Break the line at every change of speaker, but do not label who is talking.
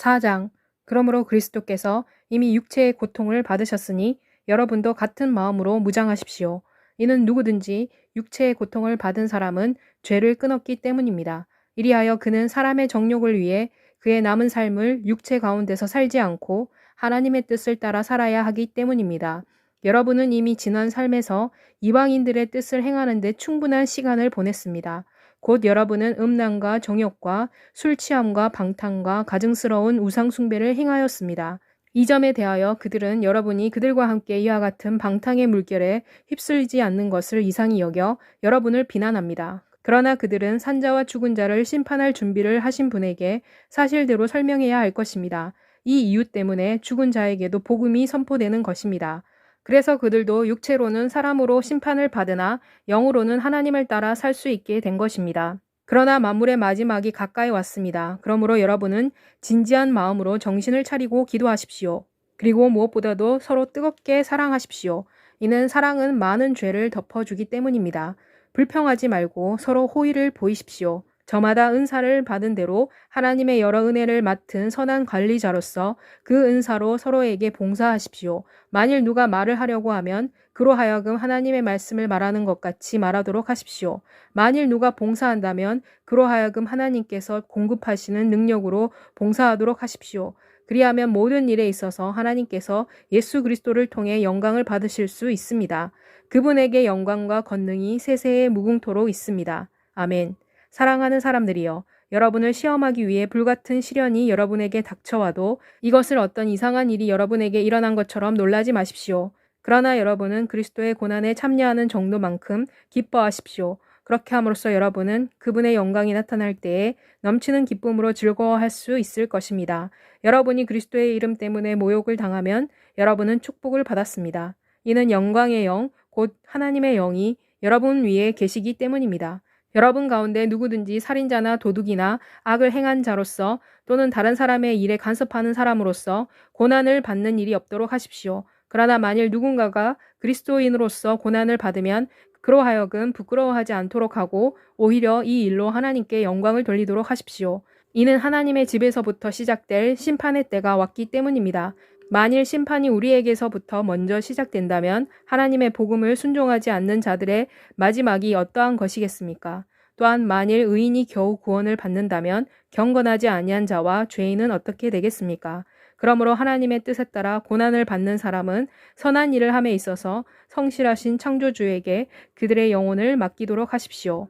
4장 그러므로 그리스도께서 이미 육체의 고통을 받으셨으니 여러분도 같은 마음으로 무장하십시오. 이는 누구든지 육체의 고통을 받은 사람은 죄를 끊었기 때문입니다. 이리하여 그는 사람의 정욕을 위해 그의 남은 삶을 육체 가운데서 살지 않고 하나님의 뜻을 따라 살아야 하기 때문입니다. 여러분은 이미 지난 삶에서 이방인들의 뜻을 행하는데 충분한 시간을 보냈습니다. 곧 여러분은 음란과 정욕과 술 취함과 방탕과 가증스러운 우상 숭배를 행하였습니다. 이 점에 대하여 그들은 여러분이 그들과 함께 이와 같은 방탕의 물결에 휩쓸리지 않는 것을 이상히 여겨 여러분을 비난합니다. 그러나 그들은 산자와 죽은 자를 심판할 준비를 하신 분에게 사실대로 설명해야 할 것입니다. 이 이유 때문에 죽은 자에게도 복음이 선포되는 것입니다. 그래서 그들도 육체로는 사람으로 심판을 받으나 영으로는 하나님을 따라 살 수 있게 된 것입니다. 그러나 만물의 마지막이 가까이 왔습니다. 그러므로 여러분은 진지한 마음으로 정신을 차리고 기도하십시오. 그리고 무엇보다도 서로 뜨겁게 사랑하십시오. 이는 사랑은 많은 죄를 덮어주기 때문입니다. 불평하지 말고 서로 호의를 보이십시오. 저마다 은사를 받은 대로 하나님의 여러 은혜를 맡은 선한 관리자로서 그 은사로 서로에게 봉사하십시오. 만일 누가 말을 하려고 하면 그로 하여금 하나님의 말씀을 말하는 것 같이 말하도록 하십시오. 만일 누가 봉사한다면 그로 하여금 하나님께서 공급하시는 능력으로 봉사하도록 하십시오. 그리하면 모든 일에 있어서 하나님께서 예수 그리스도를 통해 영광을 받으실 수 있습니다. 그분에게 영광과 권능이 세세에 무궁토록 있습니다. 아멘. 사랑하는 사람들이여, 여러분을 시험하기 위해 불같은 시련이 여러분에게 닥쳐와도 이것을 어떤 이상한 일이 여러분에게 일어난 것처럼 놀라지 마십시오. 그러나 여러분은 그리스도의 고난에 참여하는 정도만큼 기뻐하십시오. 그렇게 함으로써 여러분은 그분의 영광이 나타날 때에 넘치는 기쁨으로 즐거워할 수 있을 것입니다. 여러분이 그리스도의 이름 때문에 모욕을 당하면 여러분은 축복을 받았습니다. 이는 영광의 영, 곧 하나님의 영이 여러분 위에 계시기 때문입니다. 여러분 가운데 누구든지 살인자나 도둑이나 악을 행한 자로서 또는 다른 사람의 일에 간섭하는 사람으로서 고난을 받는 일이 없도록 하십시오. 그러나 만일 누군가가 그리스도인으로서 고난을 받으면 그로 하여금 부끄러워하지 않도록 하고 오히려 이 일로 하나님께 영광을 돌리도록 하십시오. 이는 하나님의 집에서부터 시작될 심판의 때가 왔기 때문입니다. 만일 심판이 우리에게서부터 먼저 시작된다면 하나님의 복음을 순종하지 않는 자들의 마지막이 어떠한 것이겠습니까? 또한 만일 의인이 겨우 구원을 받는다면 경건하지 아니한 자와 죄인은 어떻게 되겠습니까? 그러므로 하나님의 뜻에 따라 고난을 받는 사람은 선한 일을 함에 있어서 성실하신 창조주에게 그들의 영혼을 맡기도록 하십시오.